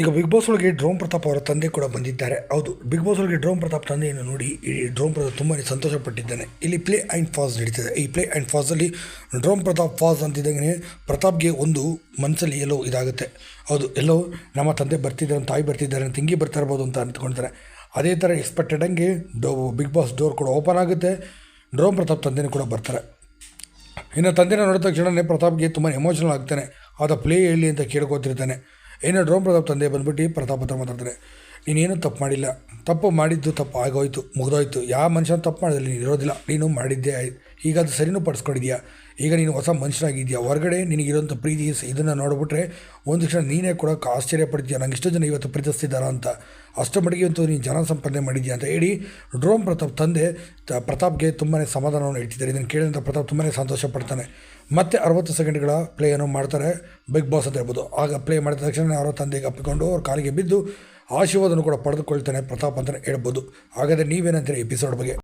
ಈಗ big boss ಒಳಗೆ ಡ್ರೋಮ್ ಪ್ರತಾಪ್ ಅವರ ತಂದೆ ಕೂಡ ಬಂದಿದ್ದಾರೆ. ಹೌದು ಬಿಗ್ ಬಾಸ್ ಒಳಗೆ ಡ್ರೋಮ್ ಪ್ರತಾಪ್ ತಂದೆಯನ್ನು ನೋಡಿ ಈ ಡ್ರೋಮ್ ಪ್ರತಾಪ್ ತುಂಬಾ ಸಂತೋಷಪಟ್ಟಿದ್ದಾನೆ. ಇಲ್ಲಿ ಪ್ಲೇ ಆ್ಯಂಡ್ ಫಾಸ್ ನಡೀತಿದೆ. ಈ ಪ್ಲೇ ಆ್ಯಂಡ್ ಫಾಸಲ್ಲಿ ಡ್ರೋಮ್ ಪ್ರತಾಪ್ ಫಾಸ್ ಅಂತಿದ್ದಂಗೆ ಪ್ರತಾಪ್ಗೆ ಒಂದು ಮನಸ್ಸಲ್ಲಿ ಎಲ್ಲೋ ಇದಾಗುತ್ತೆ. ಹೌದು, ಎಲ್ಲೋ ನಮ್ಮ ತಂದೆ ಬರ್ತಿದ್ದಾರೆ, ತಾಯಿ ಬರ್ತಿದ್ದಾರೆ, ತಿಂಗಿ ಬರ್ತಾ ಇರ್ಬೋದು ಅಂತ ಅಂದ್ಕೊಳ್ತಾರೆ ಅದೇ ಥರ ಎಕ್ಸ್ಪೆಕ್ಟೆಡ್ ಹಂಗೆ ಡೋ ಬಿಗ್ ಬಾಸ್ ಡೋರ್ ಕೂಡ ಓಪನ್ ಆಗುತ್ತೆ. ಡ್ರೋಮ್ ಪ್ರತಾಪ್ ತಂದೆನೂ ಕೂಡ ಬರ್ತಾರೆ. ಇನ್ನು ತಂದೆನ ನೋಡಿದ ತಕ್ಷಣವೇ ಪ್ರತಾಪ್ಗೆ ತುಂಬ ಎಮೋಷನಲ್ ಆಗ್ತಾನೆ. ಆದ ಪ್ಲೇ ಹೇಳಿ ಅಂತ ಕೇಳ್ಕೊತಿರ್ತಾನೆ. ಇನ್ನು ರೋಮ್ ಪ್ರತಾಪ್ ತಂದೆ ಬಂದ್ಬಿಟ್ಟು ಪ್ರತಾಪ್ ಹತ್ರ ಮಾತಾಡ್ತಾರೆ ನೀನೇನು ತಪ್ಪು ಮಾಡಿಲ್ಲ. ತಪ್ಪು ಮಾಡಿದ್ದು ತಪ್ಪು ಆಗೋಯ್ತು, ಮುಗಿದೋಯ್ತು. ಯಾವ ಮನುಷ್ಯನ ತಪ್ಪು ಮಾಡಿದ್ರೆ ನೀನು ಇರೋದಿಲ್ಲ. ನೀನು ಮಾಡಿದ್ದೆ ಈಗ ಅದು ಸರಿನೂ ಪಡಿಸ್ಕೊಂಡಿದ್ಯಾ? ಈಗ ನೀನು ಹೊಸ ಮನುಷ್ಯನಾಗಿದ್ಯಾ? ಹೊರಗಡೆ ನಿನಗಿರೋಂಥ ಪ್ರೀತಿ, ಇದನ್ನು ನೋಡಿಬಿಟ್ರೆ ಒಂದು ಕ್ಷಣ ನೀನೇ ಕೂಡ ಆಶ್ಚರ್ಯ ಪಡ್ತೀಯ? ನಂಗೆ ಇಷ್ಟು ಜನ ಇವತ್ತು ಪ್ರೀತಿಸ್ತಿದ್ದಾರ ಅಂತ. ಅಷ್ಟು ಮಟ್ಟಿಗೆ ಅಂತೂ ನೀನು ಜನ ಸಂಪಾದನೆ ಮಾಡಿದ್ಯಾ ಅಂತ ಹೇಳಿ ಡ್ರೋಮ್ ಪ್ರತಾಪ್ ತಂದೆ ತ- ಪ್ರತಾಪ್ಗೆ ತುಂಬಾ ಸಮಾಧಾನವನ್ನು ಇಡ್ತಿದ್ದಾರೆ ಇದನ್ನು ಕೇಳಿದಂಥ ಪ್ರತಾಪ್ ತುಂಬಾ ಸಂತೋಷ ಪಡ್ತಾನೆ. ಮತ್ತೆ ಅರವತ್ತು ಸೆಕೆಂಡ್ಗಳ ಪ್ಲೇಯನ್ನು ಮಾಡ್ತಾರೆ ಬಿಗ್ ಬಾಸ್ ಅಂತ ಹೇಳ್ಬೋದು ಆಗ ಪ್ಲೇ ಮಾಡಿದ ತಕ್ಷಣ ಅವರ ತಂದೆಗೆ ಅಪ್ಪಿಕೊಂಡು ಅವ್ರ ಕಾಲಿಗೆ ಬಿದ್ದು ಆಶೀರ್ವಾದನ ಕೂಡ ಪಡೆದುಕೊಳ್ತಾನೆ ಪ್ರತಾಪ್ ಅಂತಲೇ ಹೇಳ್ಬೋದು. ಹಾಗಾದರೆ ನೀವೇನಂತೀರಿ ಎಪಿಸೋಡ್ ಬಗ್ಗೆ?